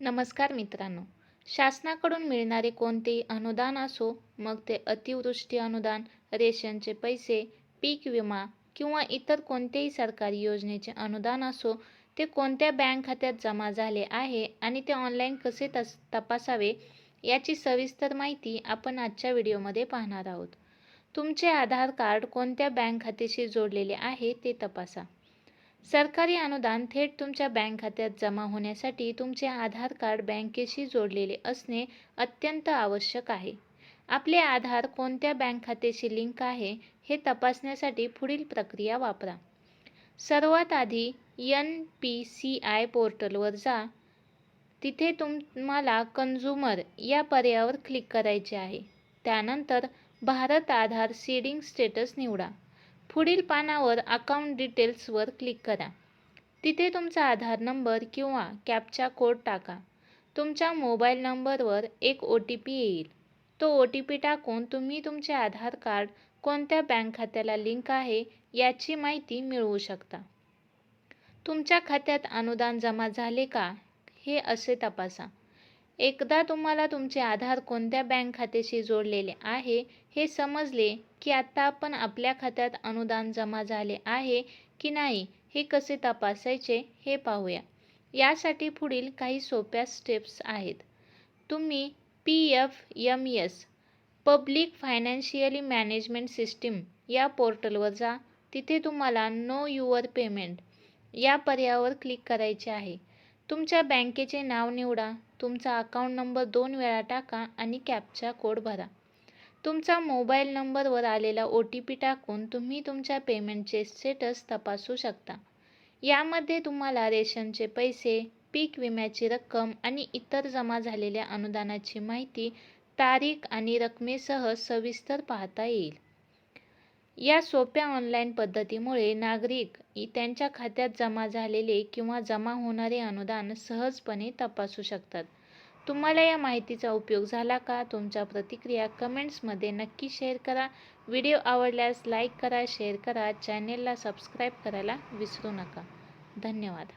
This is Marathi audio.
नमस्कार मित्रांनो. शासनाकडून मिळणारे कोणतेही अनुदान असो मग ते अतिवृष्टी अनुदान रेशनचे पैसे पीक विमा किंवा इतर कोणत्याही सरकारी योजनेचे अनुदान असो ते कोणत्या बँक खात्यात जमा झाले आहे आणि ते ऑनलाईन कसे तस तपासावे याची सविस्तर माहिती आपण आजच्या व्हिडिओमध्ये पाहणार आहोत. तुमचे आधार कार्ड कोणत्या बँक खात्याशी जोडलेले आहे ते तपासा. सरकारी अनुदान थेट तुमच्या बँक खात्यात जमा होण्यासाठी तुमचे आधार कार्ड बँकेशी जोडलेले असणे अत्यंत आवश्यक आहे. आपले आधार कोणत्या बँक खात्याशी लिंक आहे हे तपासण्यासाठी पुढील प्रक्रिया वापरा. सर्वात आधी एन पी सी आय पोर्टलवर जा. तिथे तुम्हाला कन्झ्युमर या पर्यायावर क्लिक करायचे आहे. त्यानंतर भारत आधार सीडिंग स्टेटस निवडा. पुढील पानावर अकाउंट डिटेल्सवर क्लिक करा. तिथे तुमचा आधार नंबर किंवा कॅपचा कोड टाका. तुमच्या मोबाईल नंबरवर एक ओ टी पी येईल. तो ओ टी पी टाकून तुम्ही तुमचे आधार कार्ड कोणत्या बँक खात्याला लिंक आहे याची माहिती मिळवू शकता. तुमच्या खात्यात अनुदान जमा झाले का? हे असे तपासा. एकदा तुम्हाला तुमचे आधार कोणत्या बँक खात्याशी जोडलेले आहे हे समजले की आत्ता आपण आपल्या खात्यात अनुदान जमा झाले आहे की नाही हे कसे तपासायचे हे पाहूया. यासाठी पुढील काही सोप्या स्टेप्स आहेत. तुम्ही P F M S public financially management system या पोर्टलवर जा. तिथे तुम्हाला नो युअर पेमेंट या पर्यायावर क्लिक करायचे आहे. तुमच्या बँकेचे नाव निवडा. तुमचा अकाउंट नंबर दोन वेळा टाका आणि कॅपचा कोड भरा. तुमचा मोबाईल नंबरवर आलेला ओ टी पी टाकून तुम्ही तुमच्या पेमेंटचे स्टेटस तपासू शकता. यामध्ये तुम्हाला रेशनचे पैसे पीक विम्याची रक्कम आणि इतर जमा झालेल्या अनुदानाची माहिती तारीख आणि रकमेसह सविस्तर पाहता येईल. या सोप्या ऑनलाईन पद्धतीमुळे नागरिक त्यांच्या खात्यात जमा झालेले किंवा जमा होणारे अनुदान सहजपणे तपासू शकतात. तुम्हाला या माहितीचा उपयोग झाला का? तुमच्या प्रतिक्रिया कमेंट्समध्ये नक्की शेअर करा. व्हिडिओ आवडल्यास लाईक करा शेअर करा. चॅनेलला सबस्क्राईब करायला विसरू नका. धन्यवाद.